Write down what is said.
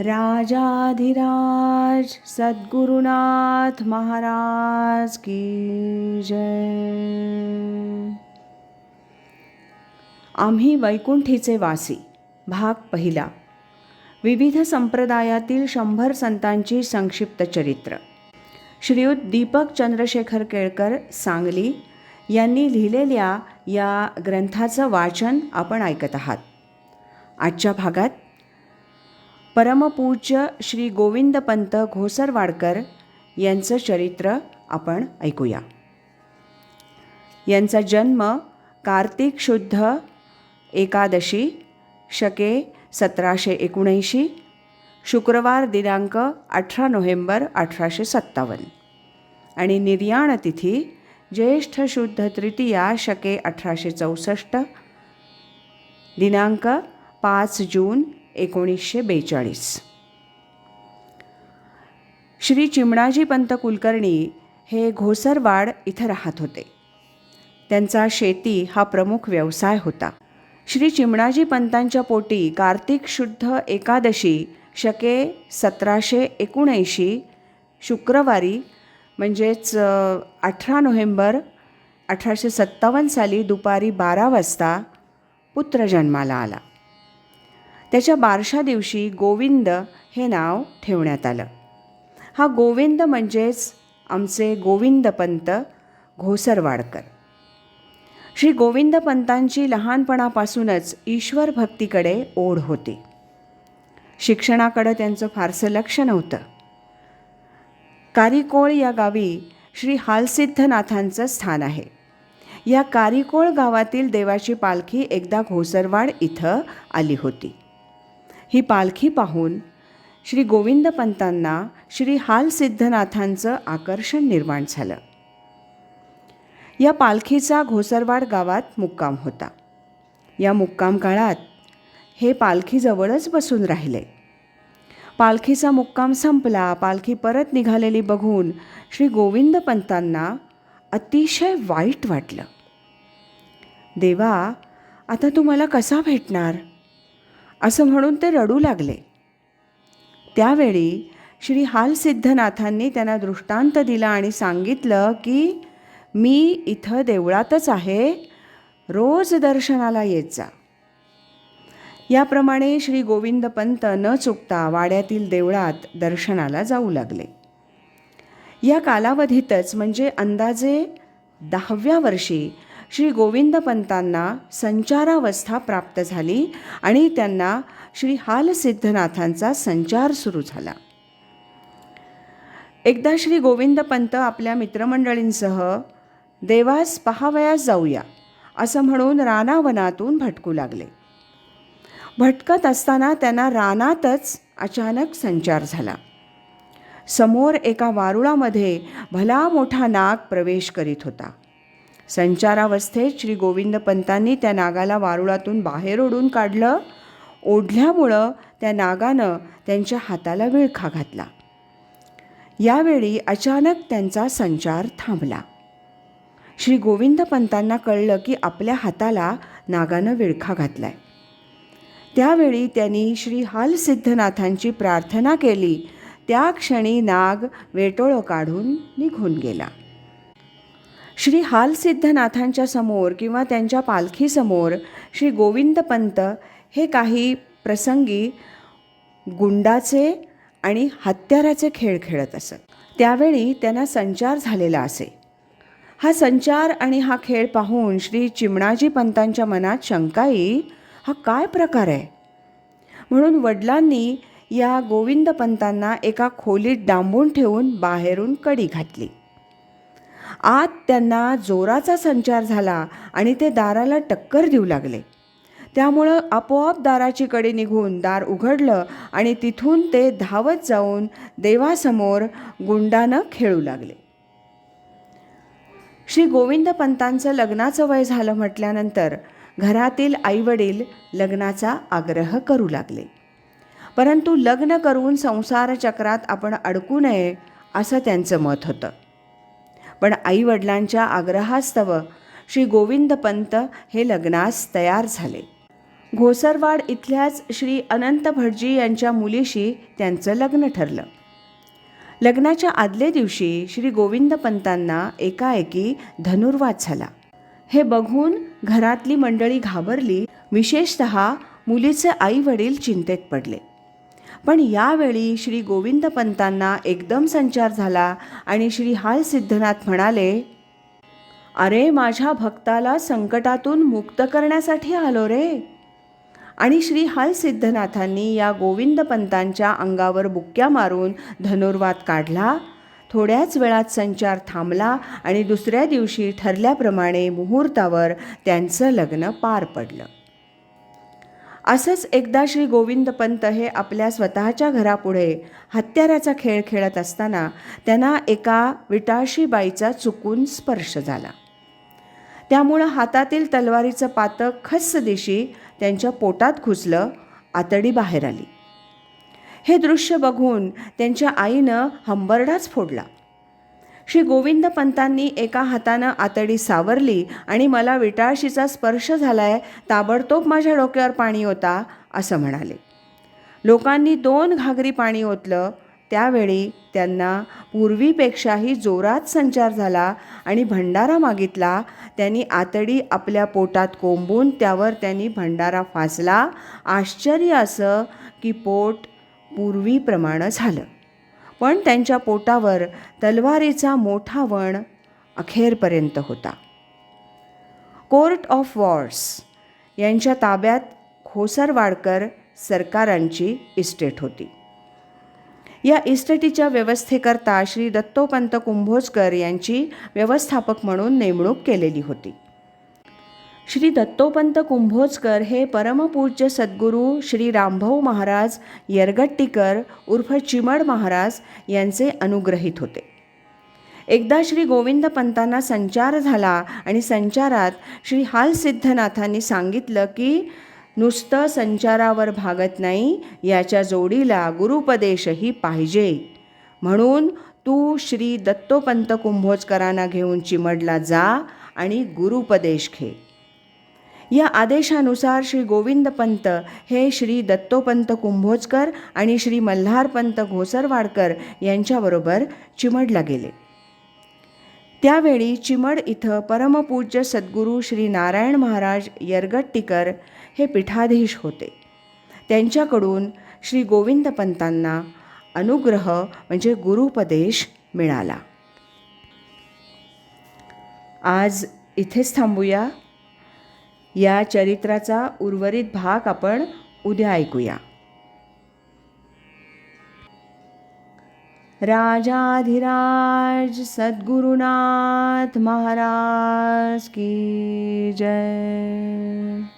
राजाधिराज सद्गुरुनाथ महाराज की जय। आम्ही वैकुंठीचे वासी भाग पहिला. विविध संप्रदायातील शंभर संतांची संक्षिप्त चरित्र. श्रीयुत दीपक चंद्रशेखर केळकर सांगली यांनी लिहिलेल्या या ग्रंथाचं वाचन आपण ऐकत आहात. आजच्या भागात परमपूज्य श्री गोविंदपंत घोसरवाडकर यांचं चरित्र आपण ऐकूया. यांचा जन्म कार्तिक शुद्ध एकादशी शके सतराशे एकोणऐंशी शुक्रवार दिनांक अठरा नोव्हेंबर अठराशे सत्तावन्न. आणि निर्याण तिथी ज्येष्ठ शुद्ध तृतीया शके अठराशे चौसष्ट दिनांक पाच जून एकोणीसशे बेचाळीस. श्री चिमणाजी पंत कुलकर्णी हे घोसरवाड इथं राहत होते. त्यांचा शेती हा प्रमुख व्यवसाय होता. श्री चिमणाजी पंतांच्या पोटी कार्तिक शुद्ध एकादशी शके सतराशे एकोणऐंशी शुक्रवारी म्हणजेच अठरा नोव्हेंबर अठराशे सत्तावन्न साली दुपारी बारा वाजता पुत्र जन्माला आला. त्याच्या बारशा दिवशी गोविंद हे नाव ठेवण्यात आलं. हा गोविंद म्हणजेच आमचे गोविंदपंत घोसरवाडकर. श्री गोविंदपंतांची लहानपणापासूनच ईश्वर भक्तीकडे ओढ होती. शिक्षणाकडं त्यांचं फारसं लक्ष नव्हतं. कारिकोळ या गावी श्री हालसिद्धनाथांचं स्थान आहे. या कारिकोळ गावातील देवाची पालखी एकदा घोसरवाड इथं आली होती. ही पालखी पाहून श्री गोविंदपंतांना श्री हालसिद्धनाथांचं आकर्षण निर्माण झालं. या पालखीचा घोसरवाड गावात मुक्काम होता. या मुक्काम काळात हे पालखीजवळच बसून राहिले. पालखीचा मुक्काम संपला पालखी परत निघालेली बघून श्री गोविंदपंतांना अतिशय वाईट वाटलं. देवा आता तू मला कसा भेटणार? असं म्हणून ते रडू लागले. त्यावेळी श्री हालसिद्धनाथांनी त्यांना दृष्टांत दिला आणि सांगितलं की मी इथं देवळातच आहे. रोज दर्शनाला येत जा. याप्रमाणे श्री गोविंदपंत न चुकता वाड्यातील देवळात दर्शनाला जाऊ लागले. या कालावधीतच म्हणजे अंदाजे दहाव्या वर्षी श्री गोविंदपंतांना संचारावस्था प्राप्त झाली आणि त्यांना श्री हालसिद्धनाथांचा संचार सुरू झाला. एकदा श्री गोविंदपंत आपल्या मित्रमंडळींसह देवास पहावयास जाऊया असं म्हणून रानावनातून भटकू लागले. भटकत असताना त्यांना रानातच अचानक संचार झाला. समोर एका वारुळामध्ये भला मोठा नाग प्रवेश करीत होता. संचारावस्थेत श्री गोविंदपंतांनी त्या नागाला वारुळातून बाहेर ओढून काढलं. ओढल्यामुळं त्या नागानं त्यांच्या हाताला विळखा घातला. यावेळी अचानक त्यांचा संचार थांबला. श्री गोविंदपंतांना कळलं की आपल्या हाताला नागानं विळखा घातलाय. त्यावेळी त्यांनी श्री हालसिद्धनाथांची प्रार्थना केली. त्या क्षणी नाग वेटोळं काढून निघून गेला. श्री हालसिद्धनाथांच्या समोर किंवा त्यांच्या पालखीसमोर श्री गोविंदपंत हे काही प्रसंगी गुंडाचे आणि हत्याराचे खेळ खेळत असत. त्यावेळी त्यांना संचार झालेला असे. हा संचार आणि हा खेळ पाहून श्री चिमणाजी पंतांच्या मनात शंका हा काय प्रकार आहे? म्हणून वडिलांनी या गोविंदपंतांना एका खोलीत डांबून ठेवून बाहेरून कडी घातली. आत त्यांना जोराचा संचार झाला आणि ते दाराला टक्कर देऊ लागले. त्यामुळं आपोआप दाराची कडे निघून दार उघडलं आणि तिथून ते धावत जाऊन देवासमोर गुंडानं खेळू लागले. श्री गोविंदपंतांचं लग्नाचं वय झालं म्हटल्यानंतर घरातील आईवडील लग्नाचा आग्रह करू लागले. परंतु लग्न करून संसार चक्रात आपण अडकू नये असं त्यांचं मत होतं. पण आईवडिलांच्या आग्रहास्तव श्री गोविंदपंत हे लग्नास तयार झाले. घोसरवाड इथल्याच श्री अनंत भटजी यांच्या मुलीशी त्यांचं लग्न ठरलं. लग्नाच्या आदल्या दिवशी श्री गोविंद पंतांना एकाएकी धनुर्वाद झाला. हे बघून घरातली मंडळी घाबरली विशेषत मुलीचे आई वडील चिंतेत पडले. पण यावेळी श्री गोविंद पंतांना एकदम संचार झाला आणि श्री हाल सिद्धनाथ म्हणाले अरे माझ्या भक्ताला संकटातून मुक्त करण्यासाठी आलो रे. आणि श्री हाल सिद्धनाथांनी या गोविंद पंतांच्या अंगावर बुक्क्या मारून धनुर्वाद काढला थोड्याच वेळात संचार थांबला आणि दुसऱ्या दिवशी ठरल्याप्रमाणे मुहूर्तावर त्यांचं लग्न पार पडलं. असंच एकदा श्री गोविंद पंत हे आपल्या स्वतःच्या घरापुढे हत्याराचा खेळ खेळत असताना त्यांना एका विटाळशी बाईचा चुकून स्पर्श झाला. त्यामुळं हातातील तलवारीचं पातं खस्स दिशी त्यांच्या पोटात घुसलं आतडी बाहेर आली. हे दृश्य बघून त्यांच्या आईनं हंबरडाच फोडला. श्री गोविंद पंतांनी एका हातानं आतडी सावरली आणि मला विटाळशीचा स्पर्श झालाय ताबडतोब माझ्या डोक्यावर पाणी होता असं म्हणाले. लोकांनी दोन घागरी पाणी ओतलं. त्यावेळी त्यांना पूर्वीपेक्षाही जोरात संचार झाला आणि भंडारा मागितला. त्यांनी आतडी आपल्या पोटात कोंबून त्यावर त्यांनी भंडारा फासला. आश्चर्य असं की पोट पूर्वीप्रमाणे झालं. पण त्यांच्या पोटावर तलवारीचा मोठा वण अखेरपर्यंत होता. कोर्ट ऑफ वॉर्स यांच्या ताब्यात खोसरवाडकर सरकारांची इस्टेट होती. या इस्टेटीच्या व्यवस्थेकरता श्री दत्तोपंत कुंभोजकर यांची व्यवस्थापक म्हणून नेमणूक केलेली होती. श्री दत्तोपंत कुंभोजकर हे परमपूज्य सद्गुरू श्री रामभाऊ महाराज यरगट्टीकर उर्फ चिमड महाराज यांचे अनुग्रहित होते. एकदा श्री गोविंद पंतांना संचार झाला आणि संचारात श्री हाल सिद्धनाथांनी सांगितलं की नुसतं संचारावर भागत नाही याच्या जोडीला गुरुपदेशही पाहिजे. म्हणून तू श्री दत्तोपंत कुंभोजकरांना घेऊन चिमडला जा आणि गुरुपदेश घे. या आदेशानुसार श्री गोविंद पंत हे श्री दत्तोपंत कुंभोजकर आणि श्री मल्हारपंत घोसरवाडकर यांच्याबरोबर चिमडला गेले. त्यावेळी चिमड इथं परमपूज्य सद्गुरू श्री नारायण महाराज यरगट्टीकर हे पीठाधीश होते. त्यांच्याकडून श्री गोविंद पंतांना अनुग्रह म्हणजे गुरुपदेश मिळाला. आज इथेच थांबूया. या चरित्राचा उर्वरित भाग आपण उद्या ऐकूया. राजाधिराज सद्गुरुनाथ महाराज की जय.